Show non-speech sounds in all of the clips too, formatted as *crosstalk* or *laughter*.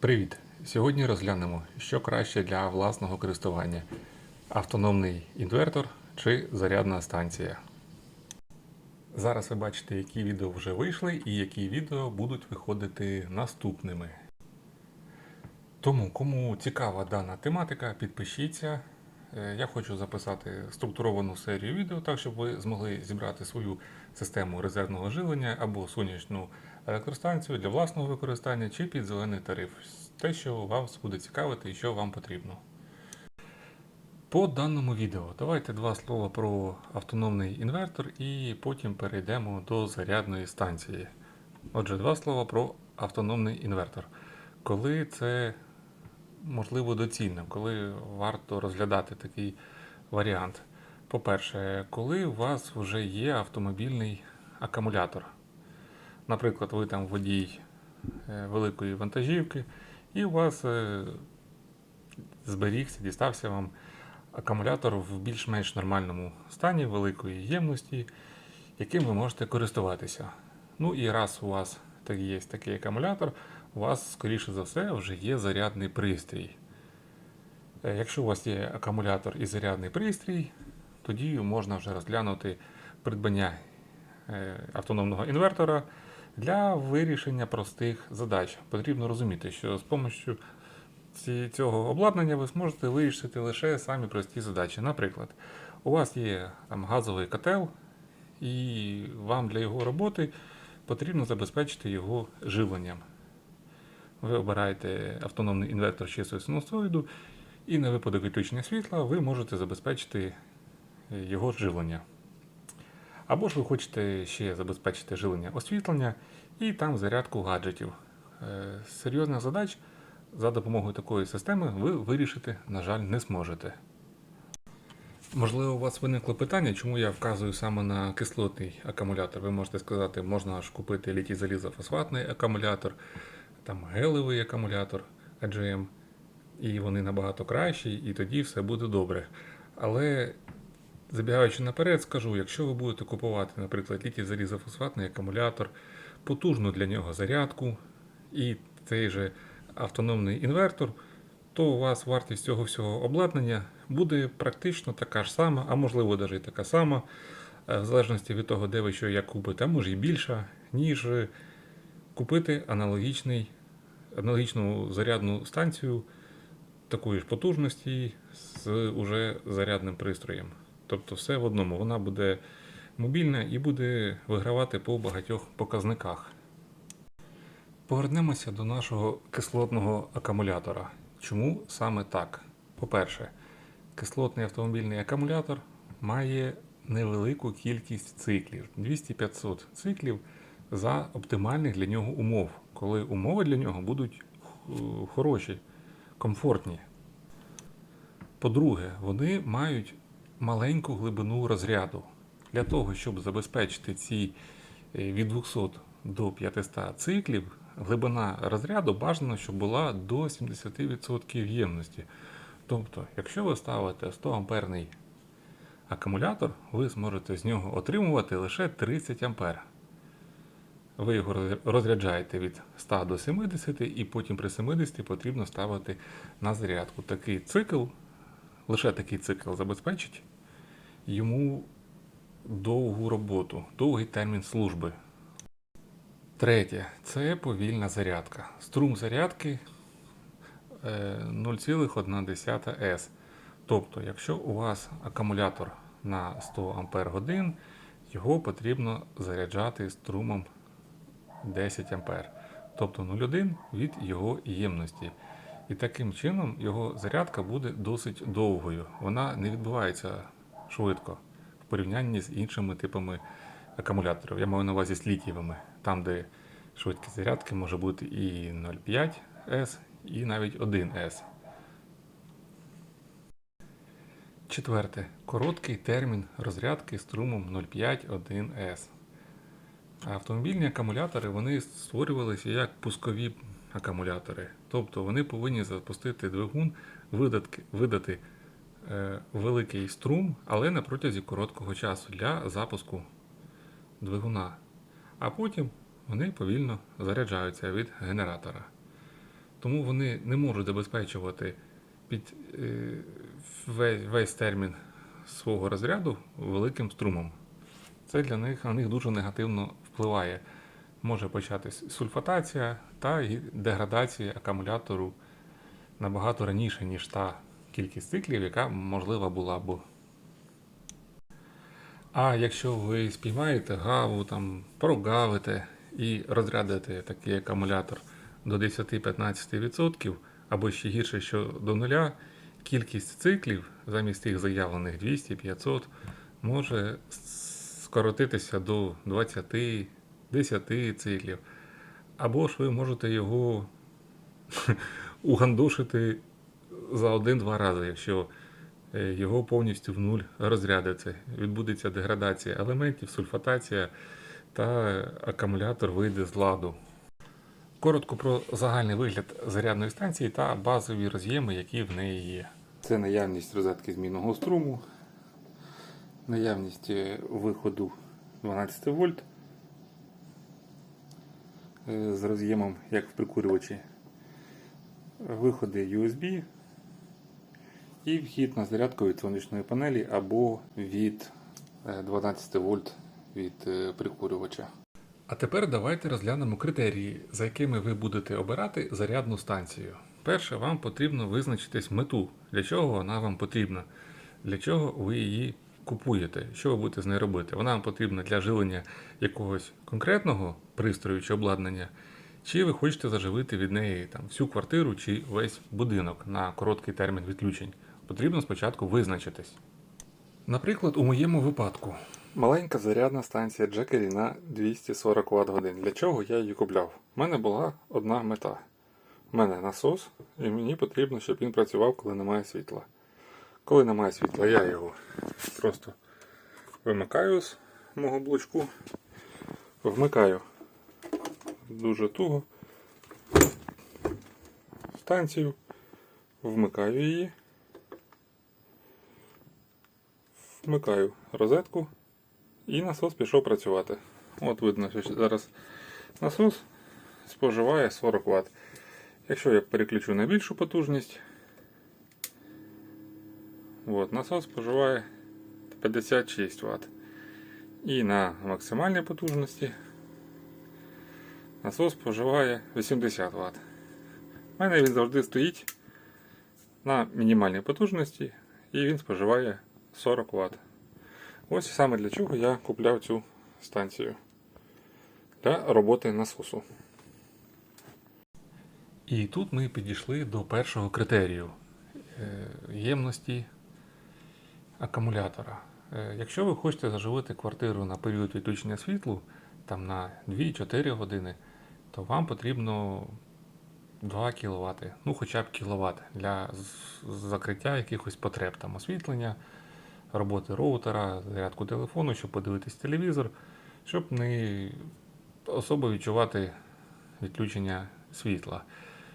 Привіт! Сьогодні розглянемо, що краще для власного користування: автономний інвертор чи зарядна станція. Зараз ви бачите, які відео вже вийшли і які відео будуть виходити наступними. Тому, кому цікава дана тематика, підпишіться. Е, Я хочу записати структуровану серію відео, так щоб ви змогли зібрати свою систему резервного живлення або сонячну електростанцію для власного використання чи під зелений тариф. Те, що вас буде цікавити і що вам потрібно. По даному відео давайте два слова про автономний інвертор і потім перейдемо до зарядної станції. Отже, два слова про автономний інвертор. Коли це можливо доцільним, коли варто розглядати такий варіант. По-перше, коли у вас вже є автомобільний акумулятор. Наприклад, ви там водій е, великої вантажівки, і у вас е, зберігся, дістався вам акумулятор в більш-менш нормальному стані, великої ємності, яким ви можете користуватися. Ну і раз у вас так є такий акумулятор, у вас, скоріше за все, вже є зарядний пристрій. Е, Якщо у вас є акумулятор і зарядний пристрій, тоді можна вже розглянути придбання автономного інвертора для вирішення простих задач. Потрібно розуміти, що з допомогою цього обладнання ви зможете вирішити лише самі прості задачі. Наприклад, у вас є там, газовий котел, і вам для його роботи потрібно забезпечити його живленням. Ви обираєте автономний інвертор з чистою синусоїду, і на випадок відключення світла ви можете забезпечити його живлення. Або ж ви хочете ще забезпечити живлення освітлення і там зарядку гаджетів. Е, Серйозних задач за допомогою такої системи ви вирішити, на жаль, не зможете. Можливо, у вас виникло питання, чому я вказую саме на кислотний акумулятор. Ви можете сказати, можна ж купити літій залізофосфатний акумулятор, там гелевий акумулятор AGM, і вони набагато кращі, і тоді все буде добре. Але забігаючи наперед, скажу, якщо ви будете купувати, наприклад, літій залізофосфатний акумулятор, потужну для нього зарядку і цей же автономний інвертор, то у вас вартість цього всього обладнання буде практично така ж сама, а можливо навіть така сама, е, в залежності від того, де ви що як купите, а може і більша, ніж е, купити аналогічний, аналогічну зарядну станцію такої ж потужності з уже зарядним пристроєм. Тобто все в одному. Вона буде мобільна і буде вигравати по багатьох показниках. Повернемося до нашого кислотного акумулятора. Чому саме так? По-перше, кислотний автомобільний акумулятор має невелику кількість циклів 200-500 циклів за оптимальних для нього умов, коли умови для нього будуть хороші, комфортні. По-друге, вони мають маленьку глибину розряду. Для того, щоб забезпечити ці е, від 200 до 500 циклів, глибина розряду бажано, щоб була до 70% ємності. Тобто, якщо ви ставите 100 амперний акумулятор, ви зможете з нього отримувати лише 30 ампер. Ви його розряджаєте від 100 до 70, і потім при 70 потрібно ставити на зарядку. Такий цикл, лише такий цикл забезпечить йому довгу роботу, довгий термін служби. Третє це повільна зарядка. Струм зарядки е, 0,1 С. Тобто, якщо у вас акумулятор на 100 Ампер його потрібно заряджати струмом 10 Ампер. Тобто 0,1 від його ємності. І таким чином його зарядка буде досить довгою. Вона не відбувається швидко в порівнянні з іншими типами акумуляторів. Я маю на увазі з літієвими, там, де швидкість зарядки може бути і 0,5 С, і навіть 1 С. Четверте. Короткий термін розрядки струмом 0,5-1 С. Автомобільні акумулятори вони створювалися як пускові акумулятори. Тобто вони повинні запустити двигун, видатки, видати е, великий струм, але на протязі короткого часу для запуску двигуна. А потім вони повільно заряджаються від генератора. тому вони не можуть забезпечувати під е, весь, весь термін свого розряду великим струмом. Це для них на них дуже негативно впливає. Може початись сульфатація та деградація акумулятору набагато раніше, ніж та кількість циклів, яка можлива була б. А якщо ви спіймаєте гаву, там, прогавите і розрядите такий акумулятор до 10-15%, або ще гірше, що до нуля, кількість циклів замість тих заявлених 200-500 може скоротитися до 20, 10 циклів. Або ж ви можете його *laughs* угандушити за один-два рази, якщо е, його повністю в нуль розрядиться. Відбудеться деградація елементів, сульфатація та акумулятор вийде з ладу. Коротко про загальний вигляд зарядної станції та базові роз'єми, які в неї є. Це наявність розетки змінного струму, наявність е, виходу 12 вольт з роз'ємом, як в прикурювачі, виходи USB і вхід на зарядку від сонячної панелі або від е, 12 вольт від е, прикурювача. А тепер давайте розглянемо критерії, за якими ви будете обирати зарядну станцію. Перше, вам потрібно визначитись мету, для чого вона вам потрібна, для чого ви її купуєте, що ви будете з нею робити. Вона вам потрібна для живлення якогось конкретного пристрою чи обладнання, чи ви хочете заживити від неї там, всю квартиру чи весь будинок на короткий термін відключень. Потрібно спочатку визначитись. Наприклад, у моєму випадку. Маленька зарядна станція Джекері на 240 Вт годин. Для чого я її купляв? У мене була одна мета. У мене насос, і мені потрібно, щоб він працював, коли немає світла. Коли немає світла, я його просто вимикаю з мого блочку, вмикаю дуже туго станцію, вмикаю її. Вмикаю розетку і насос пішов працювати. От видно, що зараз насос споживає 40 Вт. Якщо я переключу на більшу потужність, от, насос споживає 56 Вт. І на максимальній потужності насос споживає 80 Вт. У мене він завжди стоїть на мінімальній потужності і він споживає 40 Вт. Ось саме для чого я купляв цю станцію для роботи насосу. І тут ми підійшли до першого критерію ємності акумулятора. Е, Якщо ви хочете заживити квартиру на період відключення світлу, там на 2-4 години, то вам потрібно 2 кВт, ну хоча б кіловат для закриття якихось потреб, там освітлення, роботи роутера, зарядку телефону, щоб подивитись телевізор, щоб не особо відчувати відключення світла.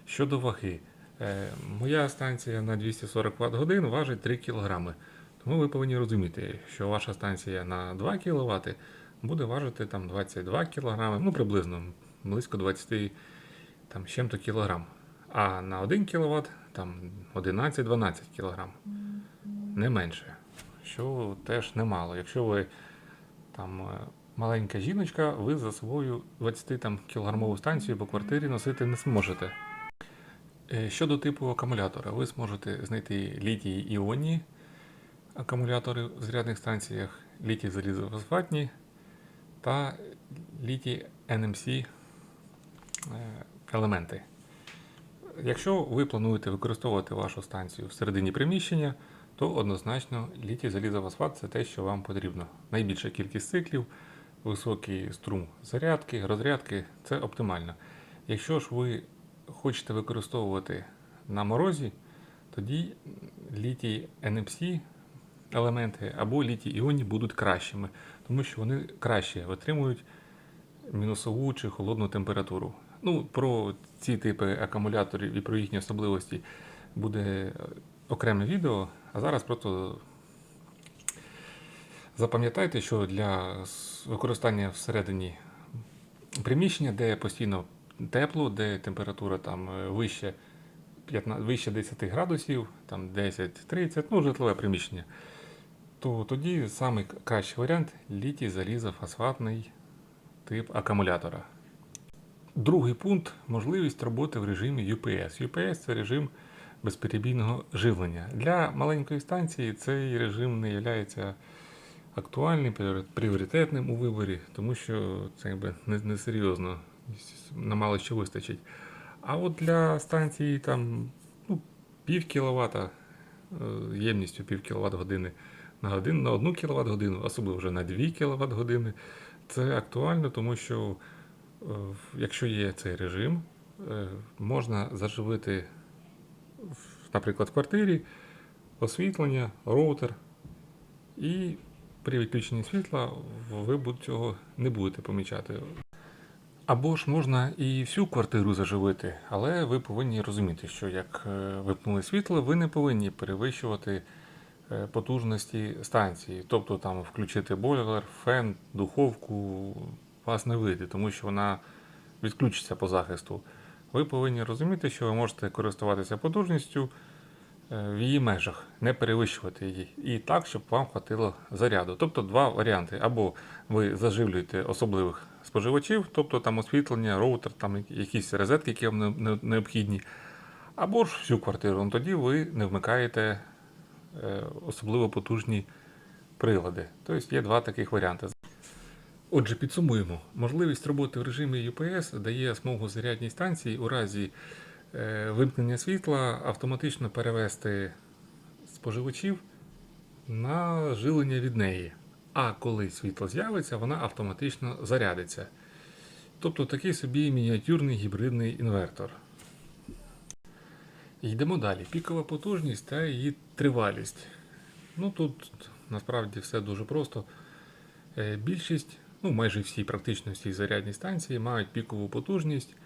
Щодо ваги, е, моя станція на 240 Вт годин важить 3 кг. Тому ви повинні розуміти, що ваша станція на 2 кВт буде важити там 22 кг, ну приблизно близько 20 там, з чим-то кілограм. А на 1 кВт там 11-12 кг. Не менше. Що теж немало. Якщо ви там е, маленька жіночка, ви за свою 20 там, кілограмову станцію по квартирі носити не зможете. Е, Щодо типу акумулятора, ви зможете знайти літій іонні акумулятори в зарядних станціях, літій залізофосфатні та літій NMC е, елементи. Якщо ви плануєте використовувати вашу станцію всередині приміщення, то однозначно літій залізофосфат це те, що вам потрібно. Найбільша кількість циклів, високий струм зарядки, розрядки це оптимально. Якщо ж ви хочете використовувати на морозі, тоді літій NMC елементи або літій іонні будуть кращими, тому що вони краще витримують мінусову чи холодну температуру. Ну, про ці типи акумуляторів і про їхні особливості буде окреме відео. А зараз просто запам'ятайте, що для використання всередині приміщення, де постійно тепло, де температура там е, вище, 15, вище 10 градусів, там 10-30, ну, житлове приміщення, то тоді самий кращий варіант літій залізофосфатний тип акумулятора. Другий пункт можливість роботи в режимі UPS. UPS це режим безперебійного живлення. Для маленької станції цей режим не є актуальним, пріоритетним у виборі, тому що це якби не- несерйозно, на мало що вистачить. А от для станції там ну, пів кіловата е, ємністю пів кіловат години на годину, на 1 кВт годину, особливо вже на 2 кВт години. Це актуально, тому що е, якщо є цей режим, е, можна заживити, наприклад, в квартирі освітлення, роутер, і при відключенні світла ви цього не будете помічати. Або ж можна і всю квартиру заживити, але ви повинні розуміти, що як е, вимкнули світло, ви не повинні перевищувати потужності станції. Тобто там включити бойлер, фен, духовку вас не вийде, тому що вона відключиться по захисту. Ви повинні розуміти, що ви можете користуватися потужністю е, в її межах, не перевищувати її. І так, щоб вам хватило заряду. Тобто два варіанти. Або ви заживлюєте особливих споживачів, тобто там освітлення, роутер, там якісь розетки, які вам не- не- необхідні. Або ж всю квартиру. Ну, Тоді ви не вмикаєте е, особливо потужні прилади. Тобто є два таких варіанти. Отже, підсумуємо. Можливість роботи в режимі UPS дає змогу зарядній станції у разі е, вимкнення світла автоматично перевести споживачів на жилення від неї. А коли світло з'явиться, вона автоматично зарядиться. Тобто такий собі мініатюрний гібридний інвертор. Йдемо далі. Пікова потужність та її тривалість. Ну тут насправді все дуже просто. Е, Більшість, ну майже всі, практично всі зарядні станції мають пікову потужність,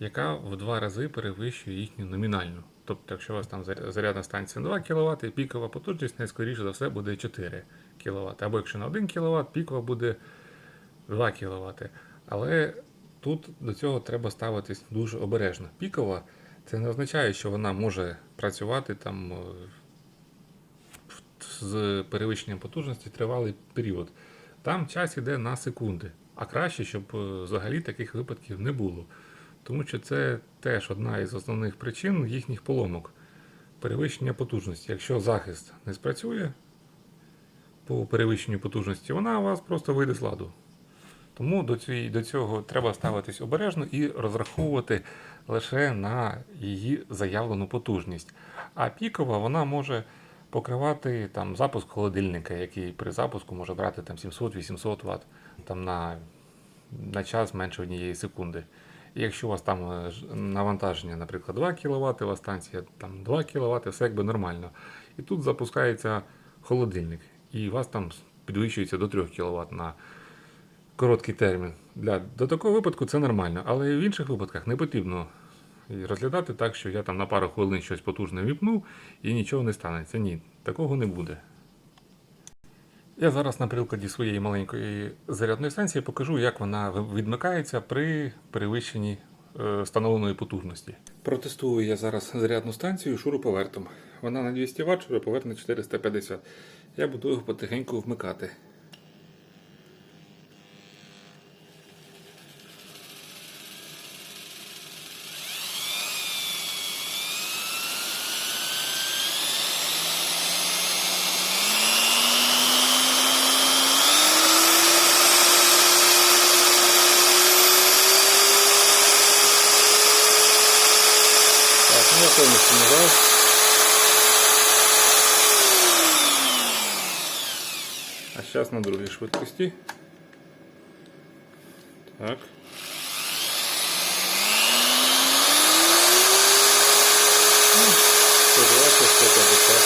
яка в два рази перевищує їхню номінальну. Тобто, якщо у вас там зарядна станція на 2 кВт, пікова потужність найскоріше за все буде 4 кВт. Або якщо на 1 кВт, пікова буде 2 кВт. Але тут до цього треба ставитись дуже обережно. Пікова це не означає, що вона може працювати там е, з перевищенням потужності тривалий період. Там час іде на секунди. А краще, щоб е, взагалі таких випадків не було. Тому що це теж одна із основних причин їхніх поломок. Перевищення потужності. Якщо захист не спрацює по перевищенню потужності, вона у вас просто вийде з ладу. Тому до, цієї, до цього треба ставитись обережно і розраховувати лише на її заявлену потужність. А пікова вона може покривати там, запуск холодильника, який при запуску може брати там, 700-800 Вт там, на, на час менше однієї секунди. І якщо у вас там е, навантаження, наприклад, 2 кВт, у вас станція там 2 кВт, все якби нормально. І тут запускається холодильник, і у вас там підвищується до 3 кВт на короткий термін. Для, до такого випадку це нормально, але в інших випадках не потрібно розглядати так, що я там на пару хвилин щось потужне віпну і нічого не станеться. Ні, такого не буде. Я зараз на прикладі своєї маленької зарядної станції покажу, як вона відмикається при перевищенні е, встановленої потужності. Протестую я зараз зарядну станцію шуруповертом. Вона на 200 Вт, шуруповерт на 450. Я буду його потихеньку вмикати. Так, ну я повністю нажав. А зараз на другій швидкості. Так. 120, 150.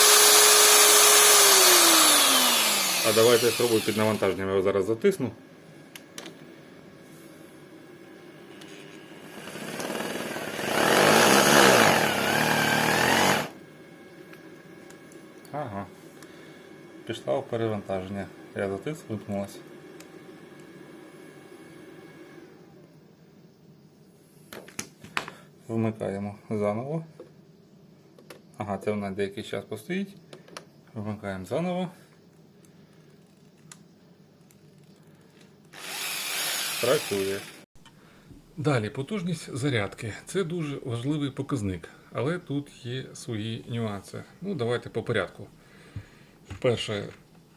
А давайте я спробую під навантаженням, його зараз затисну. Ага. В перевантаження. Я затис, вимкнулась. Вмикаємо заново. Ага, це вона деякий час постоїть. Вмикаємо заново. Працює. Далі, потужність зарядки. Це дуже важливий показник, але тут є свої нюанси. Ну, давайте по порядку. Перше,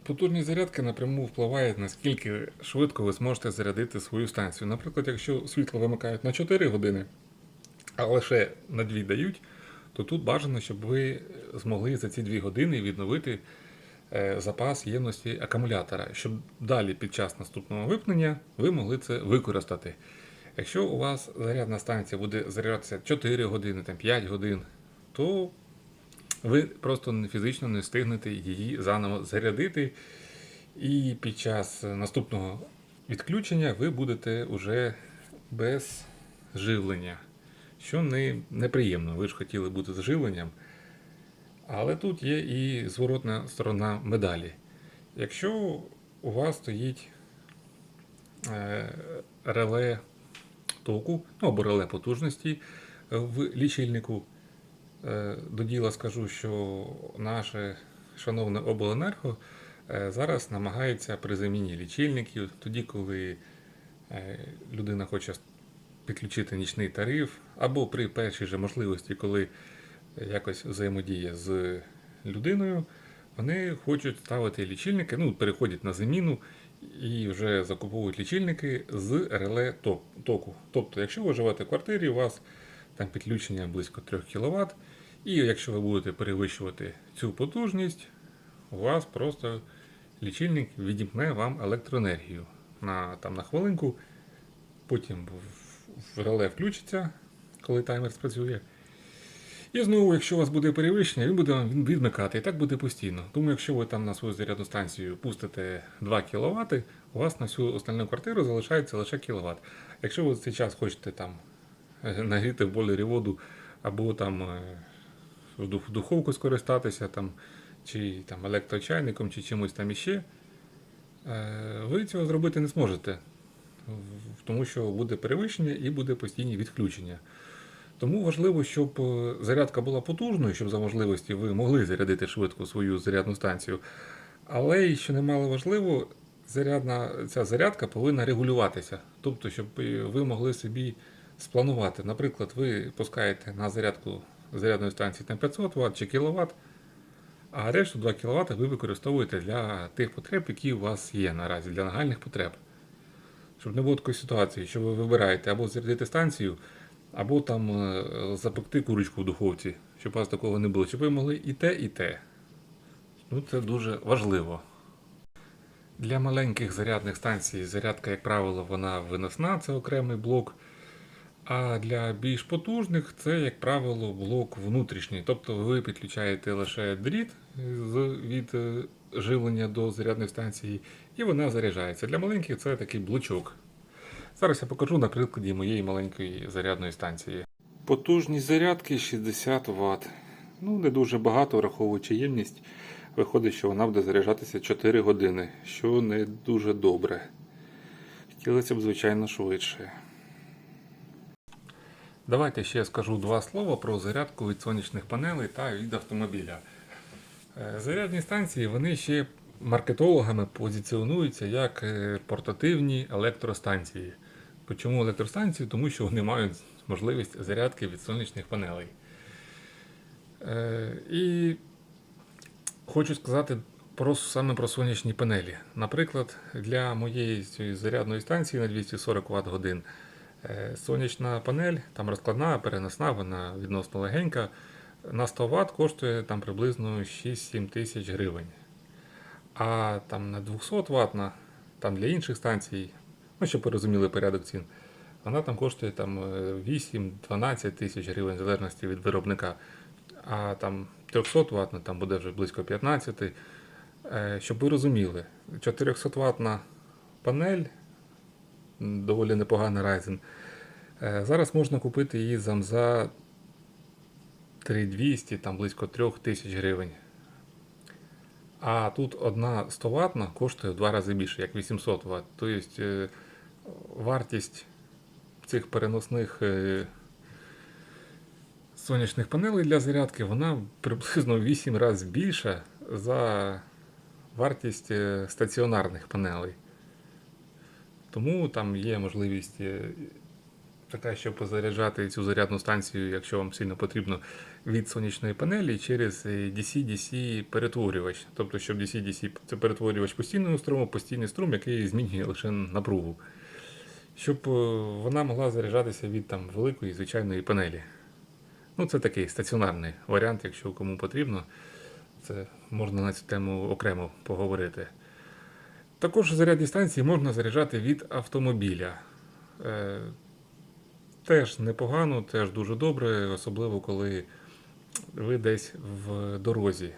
потужність зарядки напряму впливає, наскільки швидко ви зможете зарядити свою станцію. Наприклад, якщо світло вимикають на 4 години, а лише на 2 дають, то тут бажано, щоб ви змогли за ці 2 години відновити е, запас ємності акумулятора, щоб далі під час наступного випнення ви могли це використати. Якщо у вас зарядна станція буде заряджатися 4 години, там 5 годин, то ви просто фізично не встигнете її заново зарядити. І під час наступного відключення ви будете вже без живлення, що не, неприємно. Ви ж хотіли бути з живленням. Але тут є і зворотна сторона медалі. Якщо у вас стоїть е, реле току, ну або реле потужності е, в лічильнику, До діла скажу, що наше шановне обленерго е, зараз намагається при заміні лічильників, тоді, коли е, людина хоче підключити нічний тариф, або при першій же можливості, коли якось взаємодіє з людиною, вони хочуть ставити лічильники, ну, переходять на заміну і вже закуповують лічильники з реле току. Тобто, якщо ви живете в квартирі, у вас там підключення близько 3 кВт, і якщо ви будете перевищувати цю потужність, у вас просто лічильник відімкне вам електроенергію на, там, на хвилинку, потім в- реле включиться, коли таймер спрацює. І знову, якщо у вас буде перевищення, він буде вам відмикати. І так буде постійно. Тому якщо ви там на свою зарядну станцію пустите 2 кВт, у вас на всю остальну квартиру залишається лише кВт. Якщо ви цей час хочете там е, нагріти в бойлері воду або там е, духовку скористатися, там, чи там, електрочайником, чи чимось там іще, е, ви цього зробити не зможете. Тому що буде перевищення і буде постійні відключення. Тому важливо, щоб е, зарядка була потужною, щоб за можливості ви могли зарядити швидко свою зарядну станцію. Але і що немало важливо, зарядна, ця зарядка повинна регулюватися. Тобто, щоб е, ви могли собі спланувати. Наприклад, ви пускаєте на зарядку зарядної станції там 500 Вт чи кВт, а решту 2 кВт ви використовуєте для тих потреб, які у вас є наразі, для нагальних потреб. Щоб не було такої ситуації, що ви вибираєте або зарядити станцію, або там е, запекти курочку в духовці, щоб у вас такого не було, щоб ви могли і те, і те. Ну, це дуже важливо. Для маленьких зарядних станцій зарядка, як правило, вона виносна, це окремий блок. А для більш потужних це, як правило, блок внутрішній. Тобто ви підключаєте лише дріт від е, живлення до зарядної станції, і вона заряджається. Для маленьких це такий блочок. Зараз я покажу на прикладі моєї маленької зарядної станції. Потужність зарядки 60 Вт. Ну, не дуже багато, враховуючи ємність. Виходить, що вона буде заряджатися 4 години, що не дуже добре. Хотілося б, звичайно, швидше. Давайте ще скажу два слова про зарядку від сонячних панелей та від автомобіля. Е, Зарядні станції вони ще маркетологами позиціонуються як е, портативні електростанції. Чому електростанції? Тому що вони мають можливість зарядки від сонячних панелей. Е, І хочу сказати про, саме про сонячні панелі. Наприклад, для моєї зарядної станції на 240 Вт годин сонячна панель, там розкладна, переносна, вона відносно легенька. На 100 Вт коштує там приблизно 6-7 тисяч гривень. А там на 200 Вт, там для інших станцій, ну, щоб ви розуміли порядок цін, вона там коштує там, е, 8-12 тисяч гривень, в залежності від виробника. А там 300 Вт там буде вже близько 15. Е, Щоб ви розуміли, 400 ватна панель, доволі непогана Ryzen. Е, Зараз можна купити її за 3200, там близько 3000 гривень. А тут одна 100 ватна коштує в два рази більше, як 800 Вт. Тобто е, вартість цих переносних е, сонячних панелей для зарядки, вона приблизно в 8 разів більша за вартість стаціонарних панелей. Тому там є можливість е, така, щоб позаряджати цю зарядну станцію, якщо вам сильно потрібно, від сонячної панелі через е, DC-DC перетворювач. Тобто, щоб DC-DC це перетворювач постійного струму, постійний струм, який змінює лише напругу. Щоб е, вона могла заряджатися від там, великої звичайної панелі. Ну, це такий стаціонарний варіант, якщо кому потрібно. Це можна на цю тему окремо поговорити. Також зарядні станції можна заряджати від автомобіля. Е, теж непогано, теж дуже добре, особливо коли ви десь в дорозі.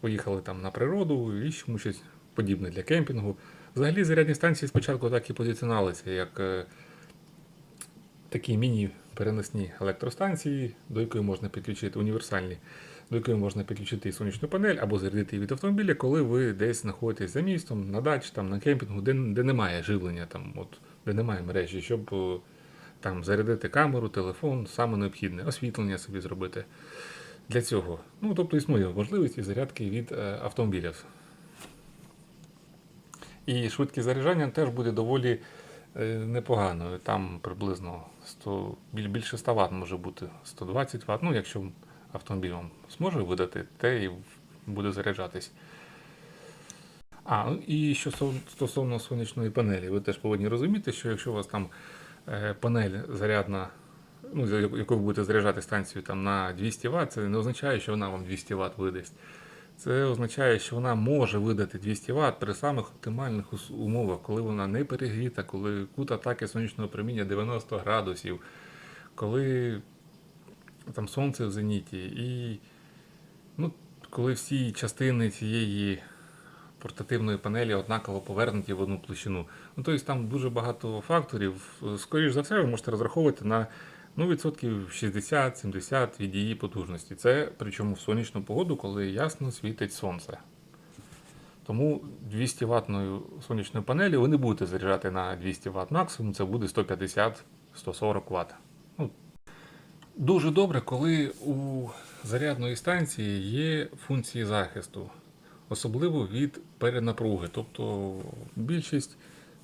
Поїхали там на природу і чому щось подібне для кемпінгу. Взагалі зарядні станції спочатку так і позиціоналися, як е, такі міні-переносні електростанції, до якої можна підключити універсальні, до якої можна підключити сонячну панель або зарядити її від автомобіля, коли ви десь знаходитесь за містом, на дачі, там, на кемпінгу, де, де немає живлення, там, от, де немає мережі, щоб е, там, зарядити камеру, телефон, саме необхідне, освітлення собі зробити. Для цього. Ну, тобто існує можливість і зарядки від е, автомобілів. І швидкість заряджання теж буде доволі е, непоганою. Там приблизно 100, більше 100 Вт може бути 120 Вт. Ну, якщо автомобіль вам зможе видати, те і буде заряджатись. А, ну і що стосовно- сонячної панелі, ви теж повинні розуміти, що якщо у вас там е, панель зарядна, ну, яку ви будете заряджати станцію там, на 200 Вт, це не означає, що вона вам 200 Вт видасть. Це означає, що вона може видати 200 Вт при самих оптимальних умовах, коли вона не перегріта, коли кут атаки сонячного проміння 90 градусів, коли там сонце в зеніті, і ну, коли всі частини цієї портативної панелі однаково повернуті в одну площину. Ну, тобто там дуже багато факторів. Скоріше за все, ви можете розраховувати на ну, відсотків 60-70 від її потужності. Це причому в сонячну погоду, коли ясно світить сонце. Тому 200 ватною сонячною панелі ви не будете заряджати на 200 Вт максимум, це буде 150-140 Вт. Дуже добре, коли у зарядної станції є функції захисту, особливо від перенапруги. Тобто більшість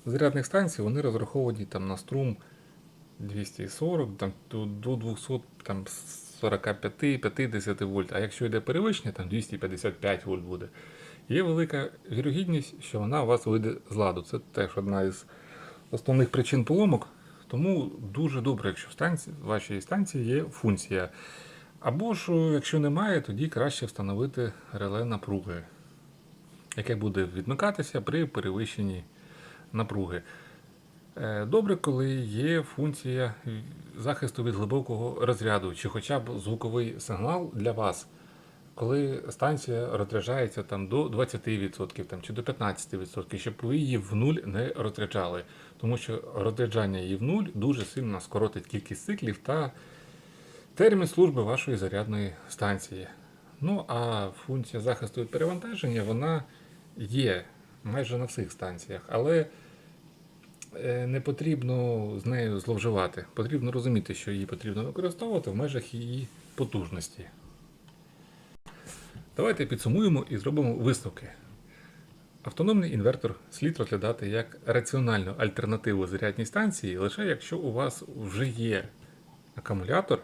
зарядних станцій вони розраховані там, на струм 240 там, до до 200 там, 45-50 вольт. А якщо йде перевищення, там 255 вольт буде. Є велика вірогідність, що вона у вас вийде з ладу. Це теж одна із основних причин поломок. Тому дуже добре, якщо в станції, в вашій станції є функція. Або ж, якщо немає, тоді краще встановити реле напруги, яке буде відмикатися при перевищенні напруги. Е, Добре, коли є функція захисту від глибокого розряду, чи хоча б звуковий сигнал для вас, коли станція розряджається там до 20% там, чи до 15%, щоб ви її в нуль не розряджали. Тому що розряджання її в нуль дуже сильно скоротить кількість циклів та термін служби вашої зарядної станції. Ну а функція захисту від перевантаження вона є майже на всіх станціях, але е, не потрібно з нею зловживати. Потрібно розуміти, що її потрібно використовувати в межах її потужності. Давайте підсумуємо і зробимо висновки. Автономний інвертор слід розглядати як раціональну альтернативу зарядній станції, лише якщо у вас вже є акумулятор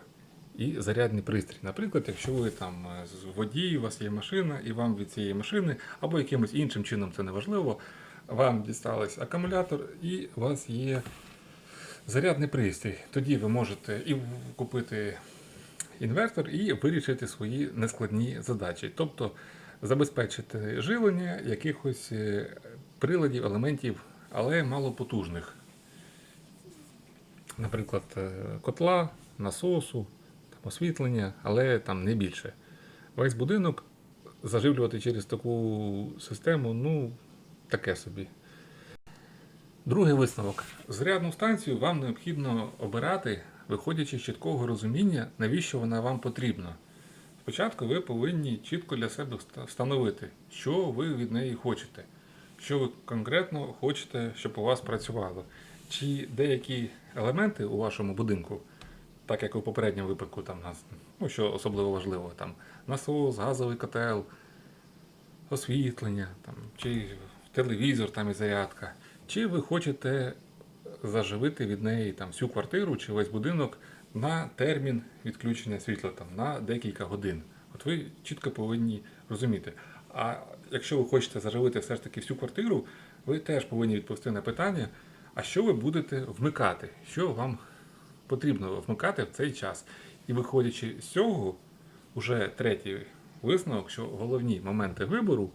і зарядний пристрій. Наприклад, якщо ви там е, з- водій, у вас є машина, і вам від цієї машини, або якимось іншим чином це не важливо, вам дісталось акумулятор і у вас є зарядний пристрій. Тоді ви можете і купити інвертор і вирішити свої нескладні задачі. Тобто забезпечити живлення якихось е, приладів, елементів, але малопотужних. Наприклад, е, котла, насосу, освітлення, але там не більше. Весь будинок заживлювати через таку систему, ну, таке собі. Другий висновок. Зарядну станцію вам необхідно обирати, виходячи з чіткого розуміння, навіщо вона вам потрібна. Спочатку ви повинні чітко для себе встановити, що ви від неї хочете, що ви конкретно хочете, щоб у вас працювало. Чи деякі елементи у вашому будинку, так як у попередньому випадку, там ну, що особливо важливо, там насос, газовий котел, освітлення, там, чи телевізор там і зарядка. Чи ви хочете заживити від неї там, всю квартиру чи весь будинок на термін відключення світла там, на декілька годин. От ви чітко повинні розуміти. А якщо ви хочете заживити все ж таки всю квартиру, ви теж повинні відповісти на питання, а що ви будете вмикати, що вам потрібно вмикати в цей час. І виходячи з цього, уже третій висновок, що головні моменти вибору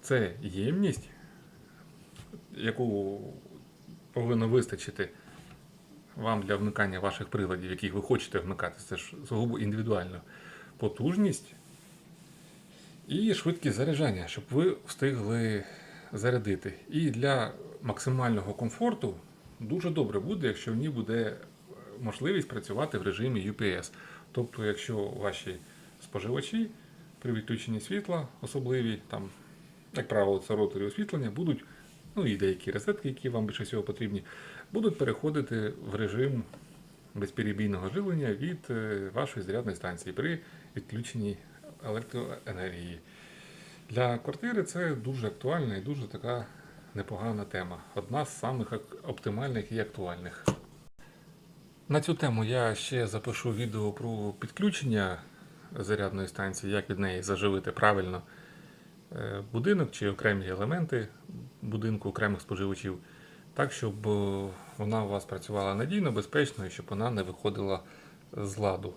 це ємність, яку повинно вистачити вам для вмикання ваших приладів, яких ви хочете вмикати. Це ж сугубо індивідуально. Потужність і швидкість заряджання, щоб ви встигли зарядити. І для максимального комфорту дуже добре буде, якщо в ній буде можливість працювати в режимі UPS. Тобто, якщо ваші споживачі при відключенні світла особливі, там, як правило, це ротори освітлення, будуть, ну і деякі розетки, які вам більше всього потрібні, будуть переходити в режим безперебійного живлення від е, вашої зарядної станції при відключенні електроенергії. Для квартири це дуже актуальна і дуже така непогана тема. Одна з самих оптимальних і актуальних. На цю тему я ще запишу відео про підключення зарядної станції, як від неї заживити правильно будинок чи окремі елементи будинку окремих споживачів, так, щоб е, вона у вас працювала надійно, безпечно і щоб вона не виходила з ладу.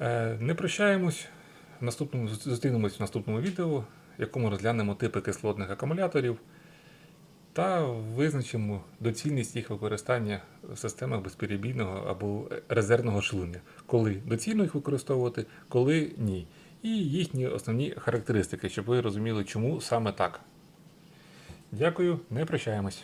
Е, Не прощаємось. В наступному зустрінемось в наступному відео, в якому розглянемо типи кислотних акумуляторів та визначимо доцільність їх використання в системах безперебійного або резервного шлуння, коли доцільно їх використовувати, коли ні. І їхні основні характеристики, щоб ви розуміли, чому саме так. Дякую, не прощаємось.